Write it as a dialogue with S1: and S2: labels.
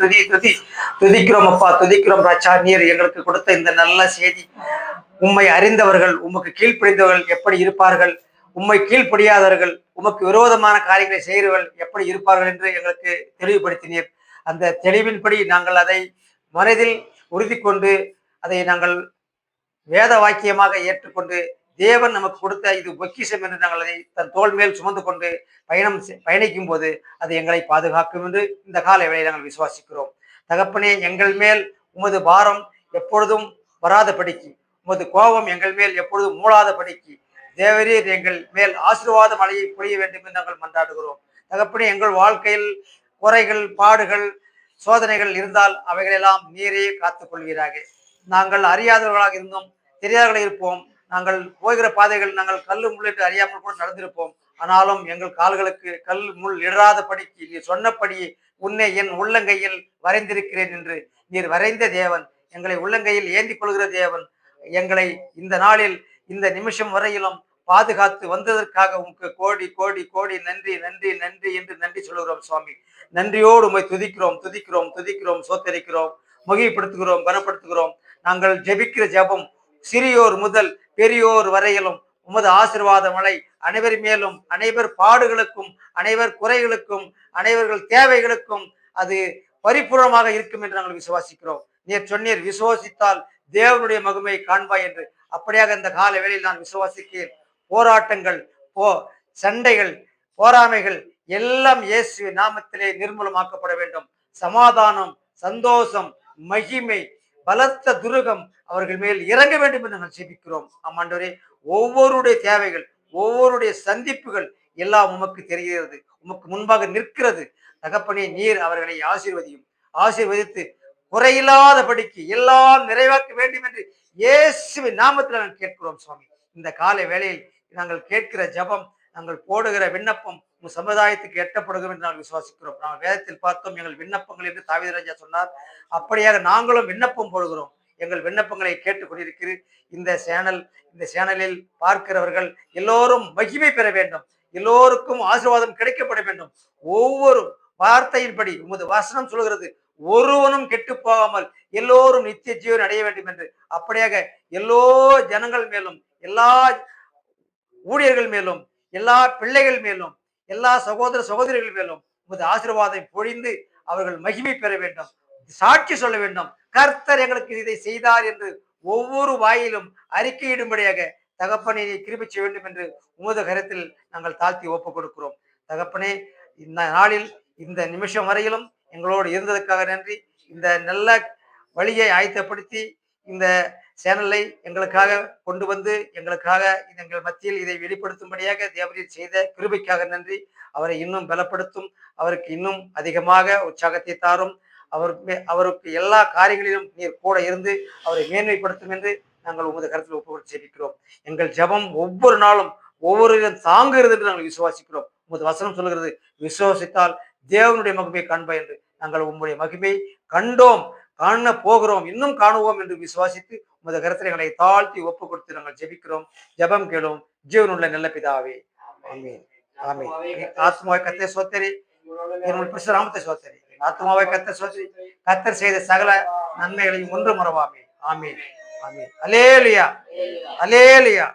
S1: துதி துதி. துதிக்கிறோம் அப்பா துதிக்கிறோம் ராஜா. நீர் எங்களுக்கு கொடுத்த இந்த நல்ல செய்தி. உம்மை அறிந்தவர்கள் உமக்கு கீழ்ப்படிந்தவர்கள் எப்படி இருப்பார்கள்? உம்மை கீழ்ப்படியாதவர்கள் உமக்கு விரோதமான காரியங்களை செய்கிறவர்கள் எப்படி இருப்பார்கள் என்று எங்களுக்கு தெளிவுபடுத்தினீர். அந்த தெளிவின்படி நாங்கள் அதை மனதில் உறுதி கொண்டு அதை நாங்கள் வேத வாக்கியமாக ஏற்றுக்கொண்டு தேவன் நமக்கு கொடுத்த இது பொக்கிஷம் என்று நாங்கள் அதை தன் தோள் மேல் சுமந்து கொண்டு பயணம் பயணிக்கும் போது அது எங்களை பாதுகாக்கும் என்று இந்த கால வேளையை நாங்கள் விசுவாசிக்கிறோம். தகப்பனே எங்கள் மேல் உமது பாரம் எப்பொழுதும் வராத படிக்கு. உமது கோபம் எங்கள் மேல் எப்பொழுதும் மூளாத படிக்கு. தேவரீர் எங்கள் மேல் ஆசீர்வாத மழையை பொழிய வேண்டும் என்று நாங்கள் மன்றாடுகிறோம். தகப்பனே எங்கள் வாழ்க்கையில் குறைகள் பாடுகள் சோதனைகள் இருந்தால் அவைகளெல்லாம் நீரே காத்துக் கொள்வீராக நாங்கள் அறியாதவர்களாக இருந்தோம் தெரியாதவர்களாக இருப்போம். நாங்கள் போகிற பாதைகள் நாங்கள் கல் முள்ளிட்டு அறியாமல் கூட நடந்திருப்போம். ஆனாலும் எங்கள் கால்களுக்கு கல் முள் இடராதபடிக்கு நீ சொன்னபடி உன்னை என் உள்ளங்கையில் வரைந்திருக்கிறேன் என்று நீர் வரைந்த தேவன் எங்களை உள்ளங்கையில் ஏந்தி கொள்கிற தேவன் எங்களை இந்த நாளில் இந்த நிமிஷம் வரையிலும் பாதுகாத்து வந்ததற்காக உமக்கு கோடி கோடி கோடி நன்றி நன்றி நன்றி என்று நன்றி சொல்கிறோம் சுவாமி. நன்றியோடு உண்மை துதிக்கிறோம் துதிக்கிறோம் துதிக்கிறோம் சோத்தரிக்கிறோம் மகிழ்ப்படுத்துகிறோம் கனப்படுத்துகிறோம் நாங்கள் ஜெபிக்கிற ஜெபம் சிறியோர் முதல் பெரியோர் வரையிலும் உமது ஆசீர்வாத மழை அனைவர் மேலும் அனைவர் பாடுகளுக்கும் அனைவர் குறைகளுக்கும் அனைவர்கள் தேவைகளுக்கும் அது பரிபூர்ணமாக இருக்கும் என்று நாங்கள் விசுவாசிக்கிறோம். நீர் சொன்னீர் விசுவாசித்தால் தேவனுடைய மகிமை காண்பாய் என்று. அப்படியாக இந்த கால வேளையில் நான் விசுவாசிக்கிறேன். போராட்டங்கள் போ சண்டைகள் போராமைகள் எல்லாம் இயேசு நாமத்திலே நிர்மூலமாக்கப்பட வேண்டும். சமாதானம் சந்தோஷம் மகிமை பலத்த துருகம் அவர்கள் மேல் இறங்க வேண்டும் என்று நாங்கள் ஜெபிக்கிறோம். ஆமாண்டவரே ஒவ்வொருடைய தேவைகள் ஒவ்வொருடைய சந்திப்புகள் எல்லாம் உமக்கு தெரிகிறது. உமக்கு முன்பாக நிற்கிறது. தகப்பனே நீர் அவர்களை ஆசீர்வதியும். ஆசீர்வதித்து குறையில்லாதபடிக்கு எல்லாம் நிறைவாக்க வேண்டும் என்று இயேசுவின் நாமத்தில் நாங்கள் கேட்கிறோம் சுவாமி. இந்த காலை வேளையில் நாங்கள் கேட்கிற ஜெபம் நாங்கள் போடுகிற விண்ணப்பம் உங்கள் சமுதாயத்துக்கு எட்டப்படுகிறோம் என்று நாங்கள் விசுவாசிக்கிறோம். நாங்கள் வேதத்தில் பார்த்தோம் எங்கள் விண்ணப்பங்கள் என்று தாவிதராஜா சொன்னார். அப்படியாக நாங்களும் விண்ணப்பம் போடுகிறோம். எங்கள் விண்ணப்பங்களை கேட்டுக்கொண்டிருக்கிறீர் இந்த சேனல் இந்த சேனலில் பார்க்கிறவர்கள் எல்லோரும் மகிமை பெற வேண்டும். எல்லோருக்கும் ஆசீர்வாதம் கிடைக்கப்பட வேண்டும். ஒவ்வொரு வார்த்தையின்படி உமது வசனம் சொல்கிறது ஒருவனும் கெட்டு போகாமல் எல்லோரும் நித்திய ஜீவன் அடைய வேண்டும் என்று. அப்படியாக எல்லோ ஜனங்கள் மேலும் எல்லா ஊழியர்கள் மேலும் எல்லா பிள்ளைகள் மேலும் எல்லா சகோதர சகோதரிகள் மேலும் உமது ஆசீர்வாதம் பொழிந்து அவர்கள் மகிமை பெற வேண்டும். சாட்சி சொல்ல வேண்டும். கர்த்தர் எங்களுக்கு இதை செய்தார் என்று ஒவ்வொரு வாயிலும் அறிக்கையிடும்படியாக தகப்பனை கிருபி செய்ய வேண்டும் என்று உமது கரத்தில் நாங்கள் தாழ்த்தி ஒப்புக் கொடுக்கிறோம். தகப்பனே இந்த நாளில் இந்த நிமிஷம் வரையிலும் எங்களோடு இருந்ததற்காக நன்றி. இந்த நல்ல வழியை ஆயத்தப்படுத்தி இந்த சேனலை எங்களுக்காக கொண்டு வந்து எங்களுக்காக இது எங்கள் மத்தியில் இதை வெளிப்படுத்தும்படியாக தேவரீர் செய்த கிருபைக்காக நன்றி. அவரை இன்னும் பலப்படுத்தும். அவருக்கு இன்னும் அதிகமாக உற்சாகத்தை தாரும். அவர் மே- அவருக்கு எல்லா காரியங்களிலும் நீர் கூட இருந்து அவரை மேன்மைப்படுத்தும் என்று நாங்கள் உமது கருத்தில் ஒப்புக்கொண்டு ஜெபிக்கிறோம் எங்கள் ஜெபம் ஒவ்வொரு நாளும் ஒவ்வொரு தாங்குகிறது என்று நாங்கள் விசுவாசிக்கிறோம். உமது வசனம் சொல்கிறது விசுவாசித்தால் தேவனுடைய மகிமையை காண்பா என்று. நாங்கள் உம்முடைய மகிமையை கண்டோம். காண போகிறோம் இன்னும் காணுவோம் என்று விசுவாசித்து உமது கருத்தனைகளை தாழ்த்தி ஒப்பு கொடுத்து நாங்கள் ஜெபிக்கிறோம். ஜெபம் கேளும். ஜீவனுள்ள நல்ல பிதாவே. ஆமீன். ஆமீன். ஆத்மாவை கத்தை சோத்தரி. என்னுடைய பிரசுராமத்தை சோத்தரி. ஆத்மாவை கத்த சோதரி கத்தர் செய்த சகல நன்மைகளையும் ஒன்று மறவாமே. ஆமீன். ஆமீன். Alleluia alleluia